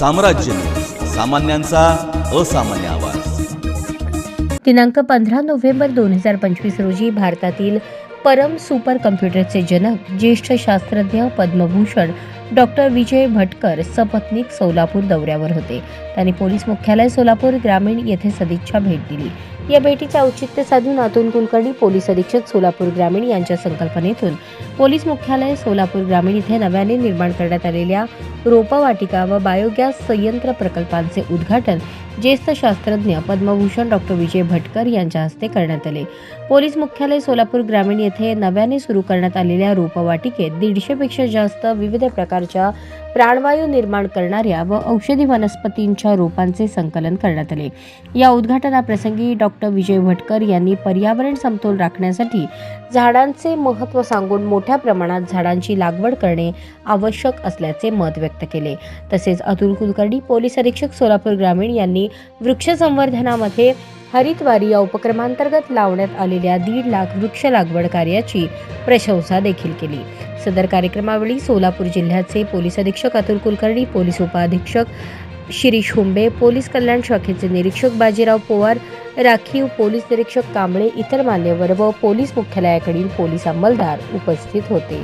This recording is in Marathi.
साम्राज्य. सामान्यांचा असामान्य आवाज. दिनांक पंधरा नोव्हेंबर दोन हजार पंचवीस रोजी भारतातील परम सुपर कम्प्युटरचे जनक ज्येष्ठ शास्त्रज्ञ पद्मभूषण डॉक्टर विजय भटकर सपत्नीक सोलापूर दौऱ्यावर होते. त्यांनी पोलीस मुख्यालय सोलापूर ग्रामीण येथे सदिच्छा भेट दिली. या भेटीचे औचित्य साधून अतुल कुलकर्णी पोलीस अधीक्षक सोलापूर ग्रामीण यांच्या संकल्पनेतून पोलीस मुख्यालय सोलापूर ग्रामीण इथे नव्याने निर्माण करण्यात आलेल्या रोपवाटिका व बायोगॅस संयंत्र प्रकल्पांचे उद्घाटन ज्येष्ठ शास्त्रज्ञ पद्मभूषण डॉक्टर विजय भटकर यांच्या हस्ते करण्यात आले. पोलीस मुख्यालय सोलापूर ग्रामीण येथे नव्याने सुरू करण्यात आलेल्या रोपवाटिकेत दीडशेपेक्षा जास्त विविध प्रकारच्या प्राणवायू निर्माण करणाऱ्या व औषधी वनस्पतींच्या रोपांचे संकलन करण्यात आले. या उद्घाटनाप्रसंगी डॉक्टर विजय भटकर यांनी पर्यावरण समतोल राखण्यासाठी झाडांचे महत्त्व सांगून मोठ्या प्रमाणात झाडांची लागवड करणे आवश्यक असल्याचे मत व्यक्त केले. तसेच अतुल कुलकर्णी पोलीस अधीक्षक सोलापूर ग्रामीण यांनी वृक्ष संवर्धनामध्ये हरितवारी या उपक्रमांतर्गत लावण्यात आलेल्या दीड लाख वृक्ष लागवड कार्याची प्रशंसा देखील केली. सदर कार्यक्रमावेळी सोलापूर जिल्ह्याचे पोलीस अधीक्षक अतुल कुलकर्णी पोलीस उपअधीक्षक शिरीष हुंबे पोलीस कल्याण शाखेचे निरीक्षक बाजीराव पोवार राखीव पोलीस निरीक्षक कांबळे इतर मान्यवर व पोलीस मुख्यालयाकडील पोलीस अंमलदार उपस्थित होते.